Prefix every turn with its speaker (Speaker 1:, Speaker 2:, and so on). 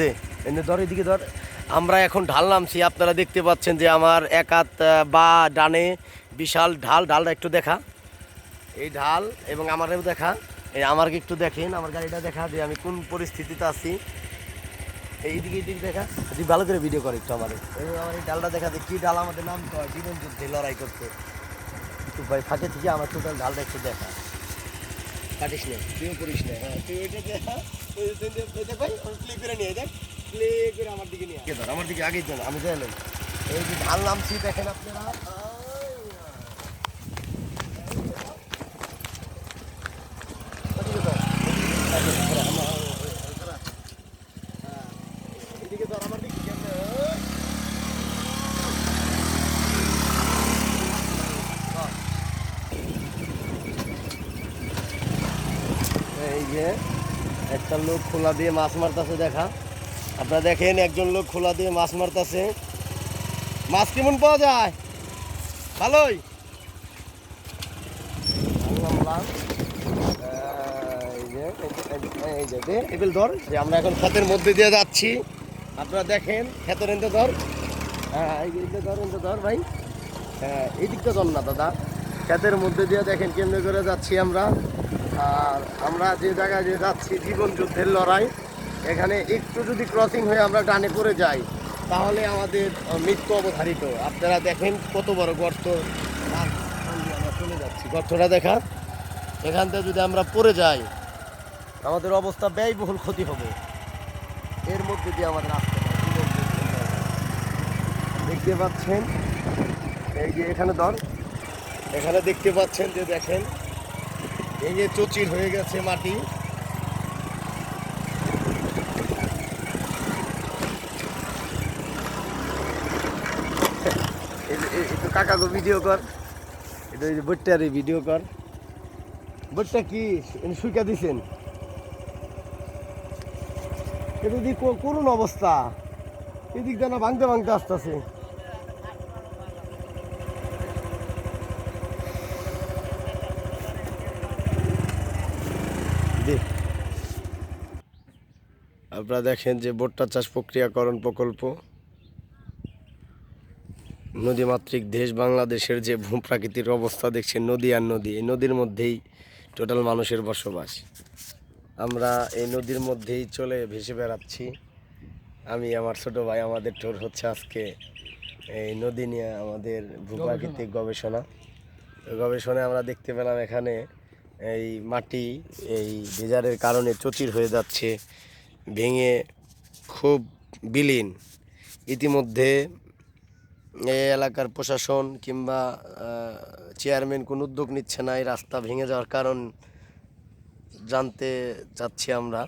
Speaker 1: দে, এনে ধর, এদিকে ধর। আমরা এখন ঢাল নামছি, আপনারা দেখতে পাচ্ছেন যে আমার এক হাত বা ডানে বিশাল ঢাল। ঢালটা একটু দেখা। এই ঢাল এবং আমারও দেখা। এই আমাকে একটু দেখেন, আমার গাড়িটা দেখা, যে আমি কোন পরিস্থিতিতে আছি। এইদিকে এইদিকে দেখা। তুই ভালো করে ভিডিও করে একটু আমার। আমার এই ডালটা দেখা, যে কী ডাল আমাদের নাম জীবন যুদ্ধে লড়াই করতে। ভাই, ফাঁকে থেকে আমার টোটাল ডালটা একটু দেখা। কাটিস না। তুইও করিস না হ্যাঁ তুই ওইটা দেখা পাই প্লে করে নিয়ে যাক প্লে করে আমার দিকে নিয়ে। আমার দিকে আগে যান আমি জানি এই যে ঢাল নামছি দেখেন আপনারা ওদিকে ধর। হ্যাঁ। এদিকে ধর আমার দিকে কেমনে ওই। এই যে, একটা লোক খোলা দিয়ে মাছ মারতেছে, দেখা। আপনারা দেখেন, একজন লোক খোলা দিয়ে মাছ মারতেছে। মাছ কেমন পাওয়া যায়? ভালোই। এগুলো ধর, যে আমরা এখন ক্ষেতের মধ্যে দিয়ে যাচ্ছি। আপনারা দেখেন, ক্ষেতের এনতে ধর। হ্যাঁ এই যে এনতে ধর এনতে ধর, ভাই। হ্যাঁ এই দিকটা ধর না, দাদা। ক্ষেতের মধ্যে দিয়ে দেখেন কেন্দ্র করে যাচ্ছি আমরা। আর আমরা যে জায়গায় যে যাচ্ছি, জীবন যুদ্ধের লড়াই, এখানে একটু যদি ক্রসিং হয়ে আমরা ডানে করে যাই, তাহলে আমাদের মৃত্যু অবধারিত। আপনারা দেখেন কত বড় গর্ত। আমরা চলে যাচ্ছি। গর্তটা দেখা এখান থেকে যদি আমরা পড়ে যাই, আমাদের অবস্থা ব্যয়বহুল ক্ষতি হবে। এর মধ্যে দিয়ে আমাদের। দেখতে পাচ্ছেন? এই যে এখানে ধর, এখানে দেখতে পাচ্ছেন যে দেখেন যে চচির হয়ে গেছে মাটি। একটু কাকাকে ভিডিও কর। এটা ওই যে বইটারে ভিডিও কর। বইটা কি? সুইকা দিছেন। এটা দি করুন অবস্থা। এদিক দিয়ে ভাঙতে ভাঙতে আসতেছে। আপনারা দেখেন যে ভুট্টা চাষ প্রক্রিয়াকরণ প্রকল্প। নদীমাতৃক দেশ বাংলাদেশের যে ভূপ্রাকৃতির অবস্থা দেখছেন, নদী আর নদী, এই নদীর মধ্যেই টোটাল মানুষের বসবাস। আমরা এই নদীর মধ্যেই চলে ভেসে বেড়াচ্ছি। আমি, আমার ছোট ভাই, আমাদের টোর হচ্ছে আজকে এই নদী নিয়ে আমাদের ভূপ্রাকৃতিক গবেষণা। গবেষণায় আমরা দেখতে পেলাম এখানে এই মাটি এই ডেজারের কারণে চচির হয়ে যাচ্ছে। ভেঙে খুব বিলীন। ইতিমধ্যে এই এলাকার প্রশাসন কিংবা চেয়ারম্যান কোনো উদ্যোগ নিচ্ছে না। এই রাস্তা ভেঙে যাওয়ার কারণ জানতে চাচ্ছি আমরা।